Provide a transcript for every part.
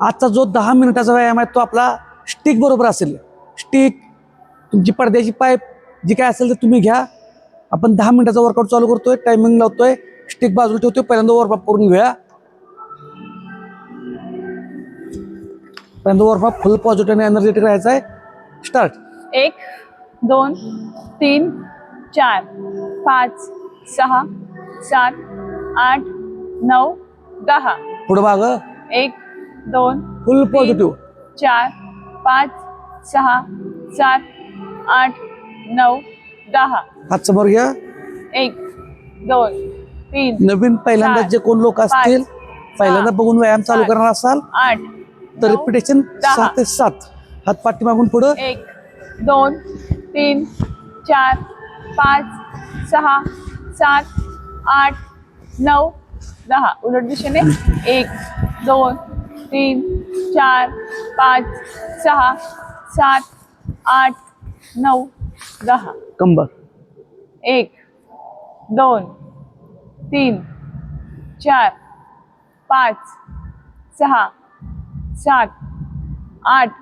आजचा जो दहा मिनिटाचा व्यायाम आहे तो आपला स्टिक बरोबर असेल. स्टिक तुमची पडद्याची पाईप जी काय असेल ते तुम्ही घ्या. आपण दहा मिनिटाचा वर्कआउट चालू करतोय टायमिंग लावतोय स्टिक बाजूला ठेवतोय पहिल्यांदा वॉर्मअप करून घेऊया. पहिल्यांदा वॉर्मअप फुल पॉझिटिव्ह आणि एनर्जेटिक राहायचं आहे. स्टार्ट एक दोन तीन चार पाच सहा सात आठ नऊ दहा. पुढं माग. एक दोन फुल पॉझिटिव्ह चार पाच सहा सात आठ नऊ दहा. हात समोर घ्या. एक दोन तीन नवीन पहिल्यांदा जे कोण लोक असतील पाच, पहिल्यांदा सहा, बघून व्यायाम चालू करणार असाल आठ तर रिपिटेशन. सात ते सात. हात पाठीमागून पुढं. एक दोन तीन चार पाच सहा सात आठ नऊ दहा. उलट दिशेने एक दोन तीन चार पाच सहा सात आठ नऊ दहा। कंबर एक दोन तीन चार पाच सहा सात आठ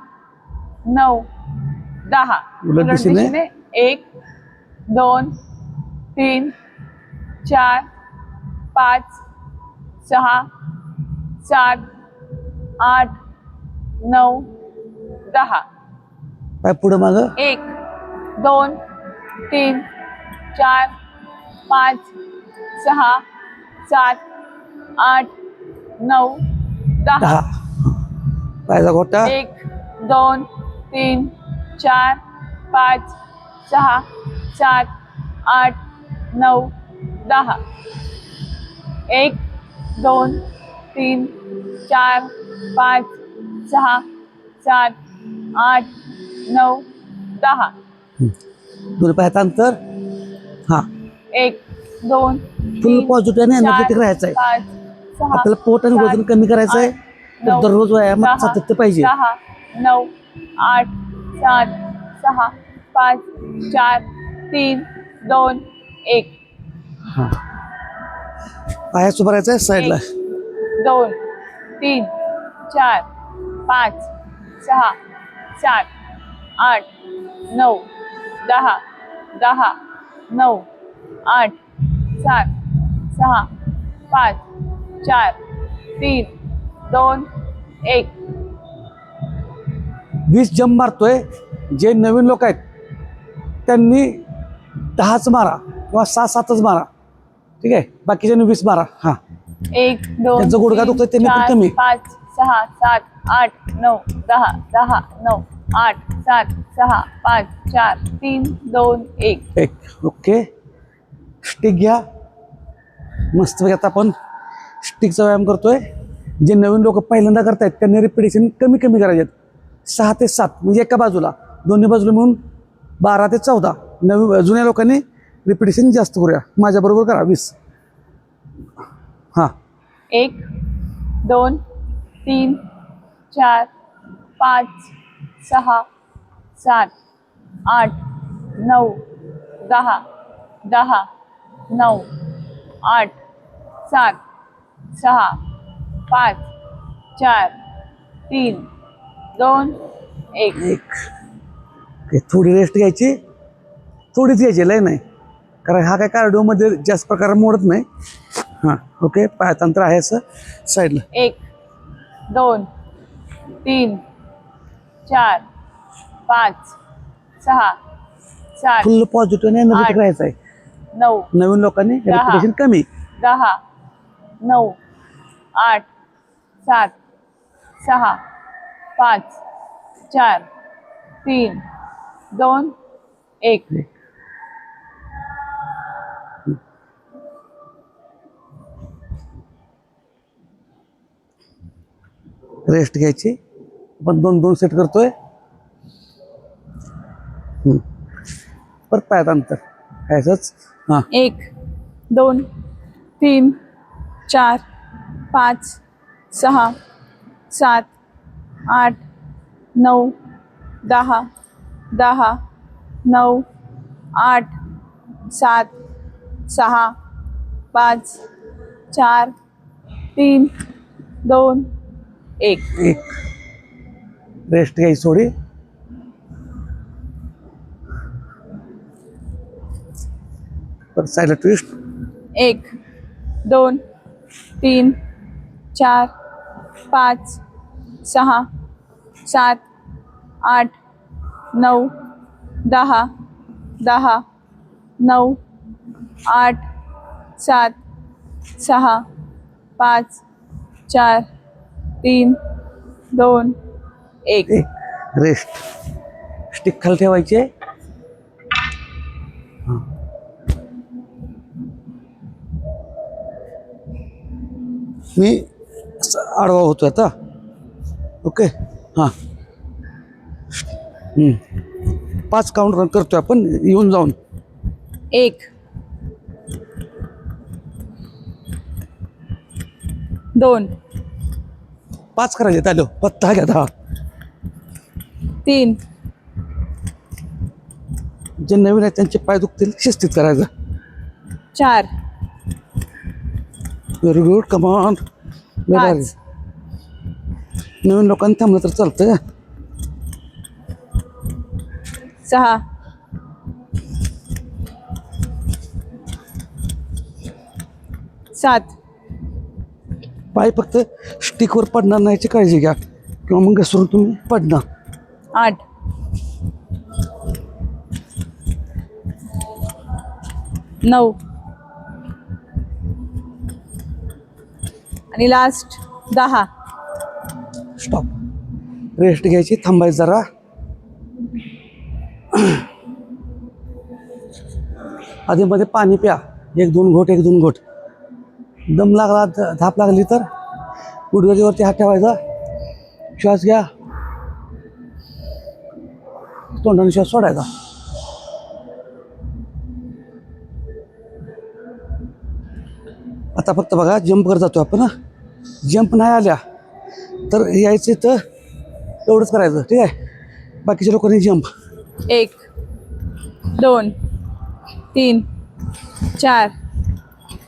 नऊ दहा। उलट दिशेने? एक दोन तीन चार पाच सहा सात आठ नऊ दहा. पाय पुढं माग. एक दोन तीन चार पाच सहा सात आठ नऊ दहा. दहा. पायाचा घोटा. एक दोन तीन चार पाच सहा सात आठ नऊ दहा. एक दोन तीन चार पाच सहा सात आठ नऊ दहा. दोन्ही पायाचं अंतर. हा. एक दोन फुल तीन, पॉझिटिव्ह आणि चार, एनर्जेटिक राहायचं आहे पाच सहा आपल्याला पोट आणि वजन सात, कमी करायचं आहे आठ, तर नऊ, दररोज व्यायामात दहा, सातत्य पाहिजे. दहा नऊ आठ सात सहा पाच चार तीन दोन एक. हा. पायाच उभं राहायचं आहे साईडला. एक, दोन तीन चार पाच सहा सात आठ नऊ दहा दहा नऊ आठ सात सहा पाच चार तीन दोन एक. वीस जम मारतोय जे नवीन लोक आहेत त्यांनी दहाच मारा किंवा सहा सातच मारा. ठीक आहे? बाकीच्यांनी वीस मारा. हां. एक दोन त्यांचं गुडघा तीन, दुखतोय त्यांनी पण चार, कमी. पाच सहा सात आठ नऊ दहा दहा नऊ आठ सात सहा पाच चार तीन दोन एक. एक. ओके. स्टिक घ्या. मस्त आता आपण स्टिकचा व्यायाम करतोय. जे नवीन लोक पहिल्यांदा करतायत त्यांनी रिपिटेशन कमी कमी करायचे आहेत सहा ते सात म्हणजे एका बाजूला. दोन्ही बाजूला मिळून बारा ते चौदा. नवीन जुन्या लोकांनी रिपिटेशन जास्त करूया. माझ्याबरोबर करा वीस. हां. एक दोन तीन चार पाच सहा सात आठ नऊ दहा दहा नऊ आठ सात सहा पाच चार तीन दोन एक. एक. थोडी रेस्ट घ्यायची. थोडीच घ्यायची लय नाही. कारण हा काय कार्डिओमध्ये जास्त प्रकार मोडत नाही. हां ओके. पायाचं अंतर आहे असं? साईडला. एक दोन तीन चार पाच सहा सात फुल पॉझिटिव्ह आणि एनर्जेटिक आठ. राहायचं आहे. नऊ नवीन लोकांनी दहा. रेप्युटेशन कमी. दहा नऊ आठ सात सहा पाच चार तीन दोन एक. रेस्ट घ्यायची. आपण दोन दोन सेट करतोय. हम्म. परत पायात अंतर. असंच हाँ. एक, दोन, तीन, चार, पाच, सहा, सात, आठ, नऊ, दहा दहा, नऊ, आठ, सात, सहा, पाच, चार, तीन, दोन एक। एक। रेस्ट घ्यायची थोडी. परत साईडला ट्विस्ट एक दोन तीन चार पाच सहा सात आठ नऊ दहा दहा नऊ आठ सात सहा पाच चार तीन दोन एक. रेस्ट स्टिक खाली ठेवायचे. हां. मी आडवा होतो आता. ओके. हां. पाच काउंट रन करतोय आपण येऊन जाऊन. एक. दोन. पाच करायचे. आलो पत्ता घ्या दहा. तीन. जे नवीन आहेत त्यांचे पाय दुखतील शिस्तीत करायचं. चार. व्हेरी गुड कमान पाच. नवीन लोकांनी थांबलं तर चालतं सहा. सात. पाय फक्त स्टिकवर पडणार नाही याची काळजी घ्या. किंवा मग घसरून तुम्ही पडणार. आठ. नऊ. आणि लास्ट दहा. स्टॉप रेस्ट घ्यायची थांबायचं जरा. आधी मध्ये पाणी प्या. एक दोन घोट एक दोन घोट. दम लागला धाप लागली तर गुडघ्यावरती हात ठेवायचा. श्वास घ्या. तोंडाने श्वास सोडायचा. आता फक्त बघा जंप करत जातो आपण जंप नाही आल्या तर यायचं तर एवढंच करायचं ठीक आहे? बाकीच्या लोकांनी जंप एक दोन तीन चार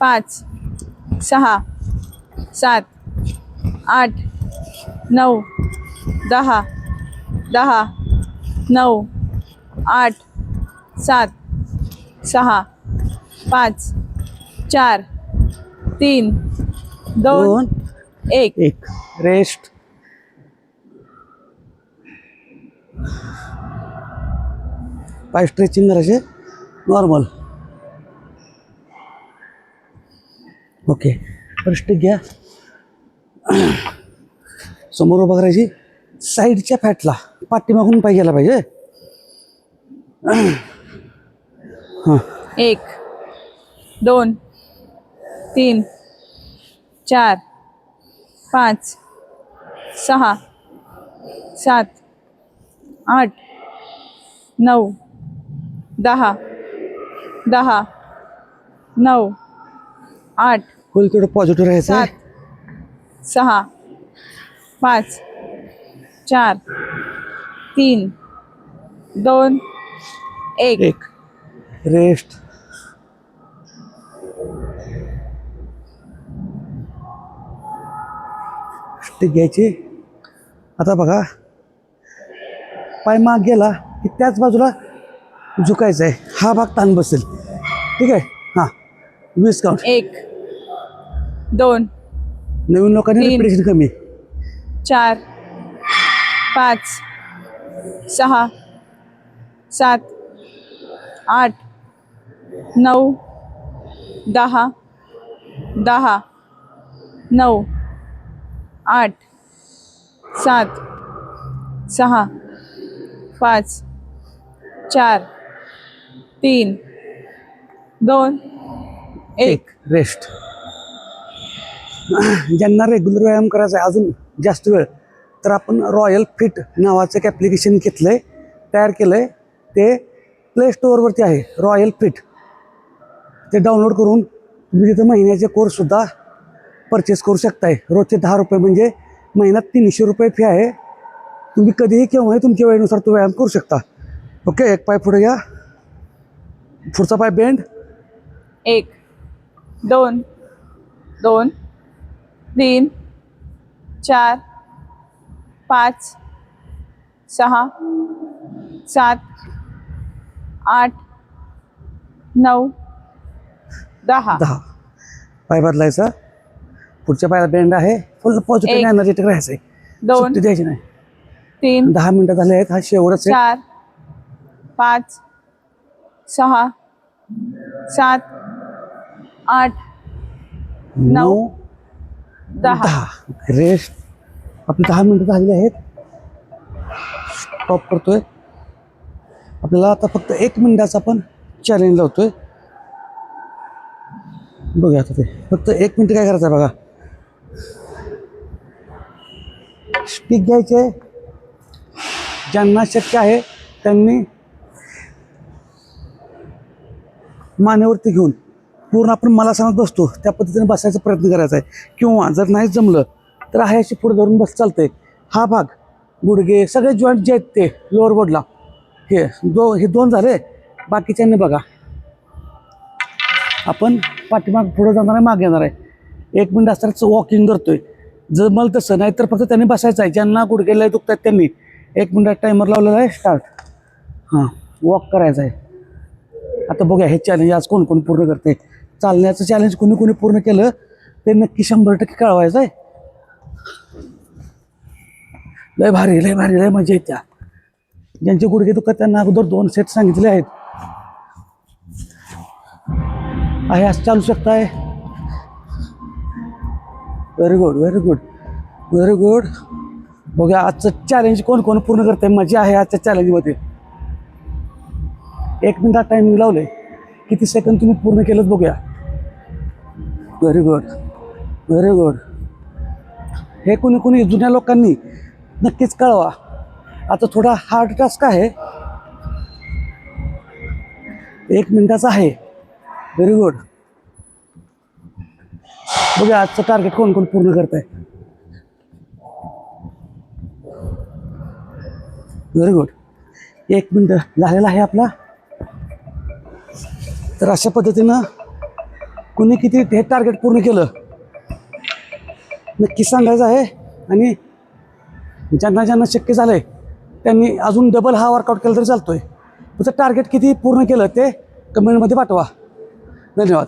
पाच सहा सात आठ नऊ दहा दहा नऊ आठ सात सहा पाच चार तीन दोन दोन एक. एक. रेस्ट. पाय स्ट्रेचिंग करायचे. Normal okay. फर्स्ट घ्या. समोर उभा करायची. साईडच्या फॅटला पाठीमागून पाय गेला पाहिजे. हां. एक दोन तीन चार पाच सहा सात आठ नऊ दहा दहा नऊ आठ होईल तेवढं पॉझिटिव्ह राहायचं सात सहा पाच चार तीन दोन एक. एक. रेस्ट स्टिक घ्यायची. आता बघा. पाय माग गेला की त्याच बाजूला झुकायचं आहे हा भाग ताण बसेल. ठीक आहे? हां. वीस काउंट एक. दोन. नवीन लोकांनी तीन. रिपिटेशन कमी. चार. पाच. सहा. सात. आठ. नऊ. दहा. दहा. नऊ. आठ. सात. सहा. पाच. चार. तीन. दोन. एक. एक. रेस्ट ज्यांना रेग्युलर व्यायाम करायचा आहे अजून जास्त वेळ. तर आपण रॉयल फिट नावाचं एक ॲप्लिकेशन घेतलं आहे तयार केलं आहे ते प्ले स्टोअरवरती आहे रॉयल फिट ते डाउनलोड करून तुम्ही तिथं महिन्याचे कोर्ससुद्धा परचेस करू शकताय. रोजचे दहा रुपये म्हणजे महिन्यात तीनशे रुपये फी आहे. तुम्ही कधीही केव्हाही तुमच्या वेळेनुसार तो व्यायाम करू शकता. ओके एक पाय पुढे घ्या पुढचा पाय बेंड एक दोन दोन तीन चार पाच सहा सात आठ नऊ दहा. दहा. पाय बदलायचा. पुढच्या पायाला बेंड आहे. फुल पॉझिटिव्ह एक. एनर्जेटिक राहायचं आहे दोन द्यायची नाही. तीन दहा मिनिटं झाले आहेत. हा शेवटच चार पाच सहा सात आठ नऊ दहा. दहा. रेस्ट आपली दहा मिनटं झालेली आहेत. स्टॉप करतोय. आपल्याला आता फक्त एक मिनिटाचा आपण चॅलेंज लावतोय. बघूया आता ते. फक्त एक मिनिट काय करायचं आहे बघा. स्टिक घ्यायचे. ज्यांना शक्य आहे त्यांनी मानेवरती घेऊन. पूर्ण आपण मला सांगत बसतो त्या पद्धतीने बसायचा प्रयत्न करायचा आहे. किंवा जर नाही जमलं तर हा अशी पुढे धरून बस चालतंय. हा भाग गुडघे सगळे जॉईंट जे आहेत ते लोअर बोर्डला हे दो हे दोन झाले बाकीच्यांनी बघा. आपण पाठीमाग पुढं जाणार आहे मागे येणार आहे. एक मिनिट असतानाच वॉकिंग करतोय. जमल तसं नाही तर फक्त त्यांनी बसायचं आहे. ज्यांना गुडघेला दुखतात त्यांनी. एक मिनिटात टायमर लावलेला आहे स्टार्ट हां वॉक करायचं आहे. आता बघूया हे चॅलेंज आज कोण कोण पूर्ण करते चालण्याचं चॅलेंज कोणी कोणी पूर्ण केलं ते नक्की शंभर टक्के कळवायचं आहे लय भारी लय भारी लय मजा येत्या. ज्यांचे गुडघे दुखत त्यांना अगोदर दोन सेट सांगितले आहेत. आहे असं चालू शकताय. Very good very good very good बघा आजचं चॅलेंज कोण कोण पूर्ण करते मजा आहे आजच्या चॅलेंजमध्ये एक मिनिटात टायमिंग लावले किती सेकंद तुम्ही पूर्ण केलं बघूया. व्हेरी गुड व्हेरी गुड हे कोणी कोणी जुन्या लोकांनी नक्कीच कळवा. आता थोडा हार्ड टास्क आहे. एक मिनिटाचा आहे. व्हेरी गुड बघा आजचं टार्गेट कोण कोण पूर्ण करत आहे व्हेरी गुड एक मिनिट झालेला आहे आपला. तर अशा पद्धतीनं कुणी किती हे टार्गेट पूर्ण केलं? नक्की सांगायचं आहे. आणि ज्यांना ज्यांना शक्य झालं आहे त्यांनी अजून डबल हा वर्कआउट केला तरी चालतोय. तुझं टार्गेट किती पूर्ण केलं ते कमेंटमध्ये पाठवा. धन्यवाद.